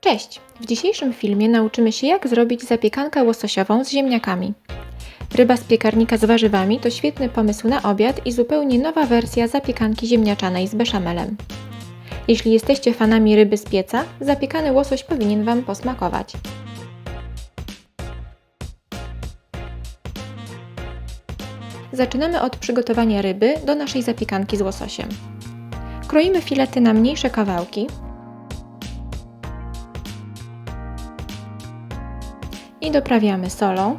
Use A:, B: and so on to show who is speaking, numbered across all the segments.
A: Cześć! W dzisiejszym filmie nauczymy się jak zrobić zapiekankę łososiową z ziemniakami. Ryba z piekarnika z warzywami to świetny pomysł na obiad i zupełnie nowa wersja zapiekanki ziemniaczanej z beszamelem. Jeśli jesteście fanami ryby z pieca, zapiekany łosoś powinien Wam posmakować. Zaczynamy od przygotowania ryby do naszej zapiekanki z łososiem. Kroimy filety na mniejsze kawałki doprawiamy solą.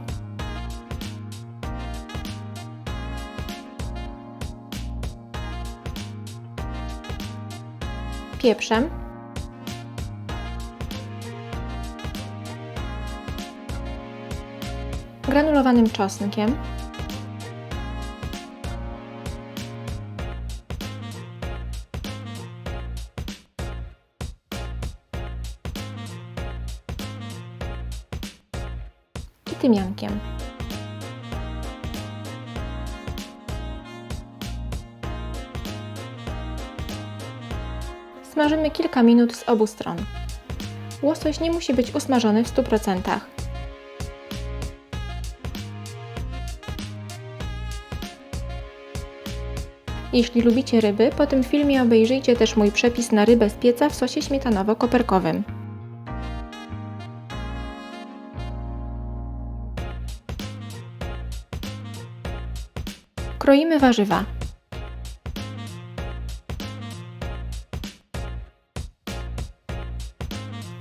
A: Pieprzem. Granulowanym czosnkiem. Tymiankiem. Smażymy kilka minut z obu stron. Łosoś nie musi być usmażony w 100%. Jeśli lubicie ryby, po tym filmie obejrzyjcie też mój przepis na rybę z pieca w sosie śmietanowo-koperkowym. Kroimy warzywa.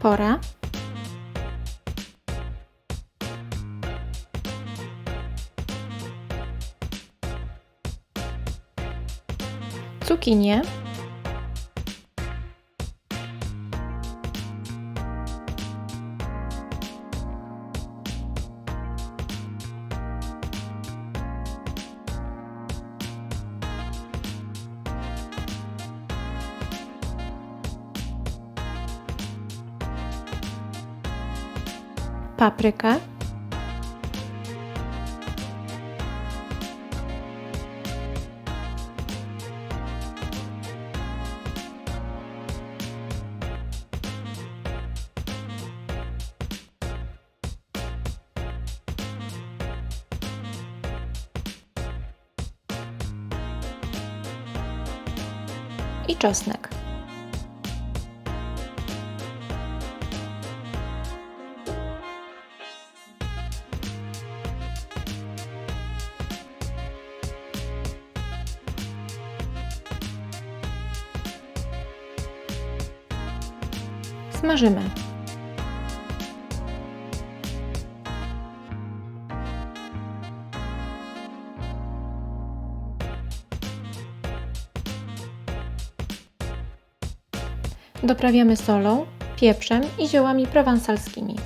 A: Pora. Cukinie. Paprykę, i czosnek. Smażymy. Doprawiamy solą, pieprzem i ziołami prowansalskimi.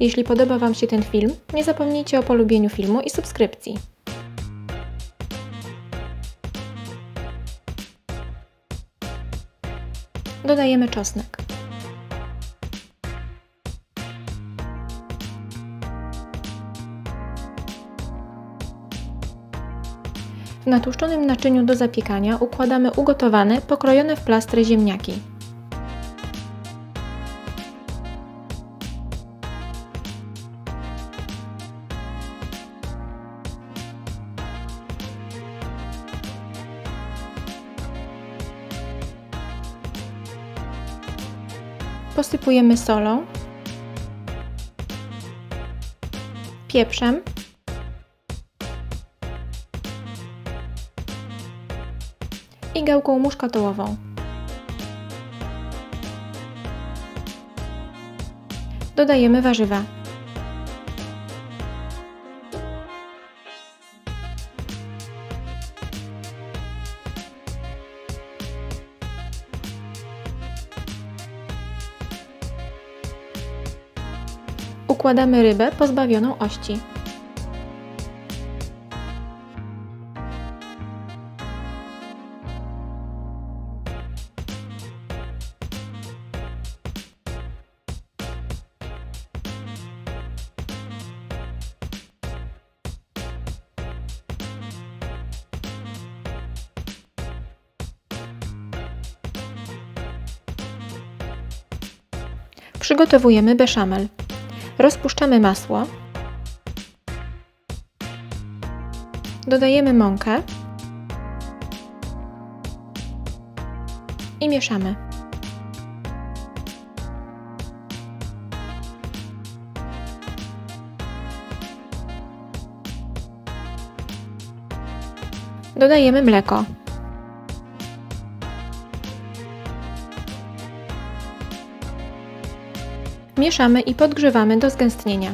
A: Jeśli podoba Wam się ten film, nie zapomnijcie o polubieniu filmu i subskrypcji. Dodajemy czosnek. W natłuszczonym naczyniu do zapiekania układamy ugotowane, pokrojone w plastry ziemniaki. Posypujemy solą, pieprzem i gałką muszkatołową. Dodajemy warzywa. Układamy rybę pozbawioną ości. Przygotowujemy beszamel. Rozpuszczamy masło. Dodajemy mąkę i mieszamy. Dodajemy mleko. Mieszamy i podgrzewamy do zgęstnienia.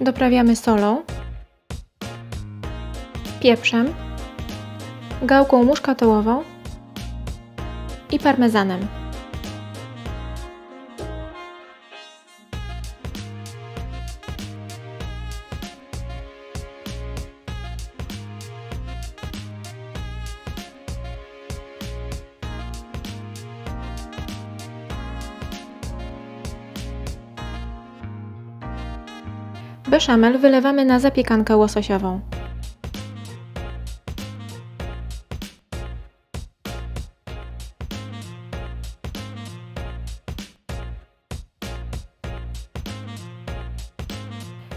A: Doprawiamy solą, pieprzem, gałką muszkatołową i parmezanem. Beszamel wylewamy na zapiekankę łososiową.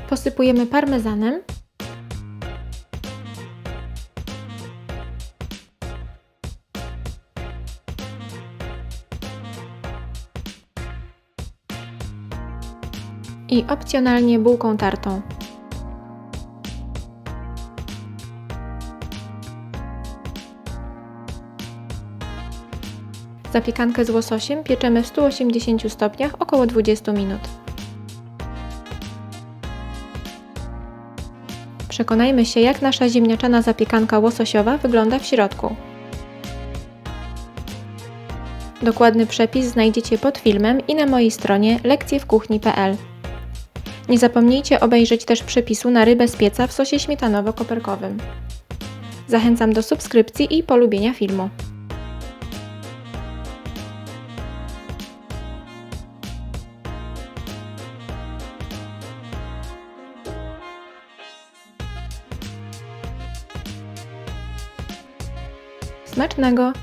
A: Posypujemy parmezanem. I opcjonalnie bułką tartą. Zapiekankę z łososiem pieczemy w 180 stopniach około 20 minut. Przekonajmy się, jak nasza ziemniaczana zapiekanka łososiowa wygląda w środku. Dokładny przepis znajdziecie pod filmem i na mojej stronie lekcjewkuchni.pl. Nie zapomnijcie obejrzeć też przepisu na rybę z pieca w sosie śmietanowo-koperkowym. Zachęcam do subskrypcji i polubienia filmu. Smacznego!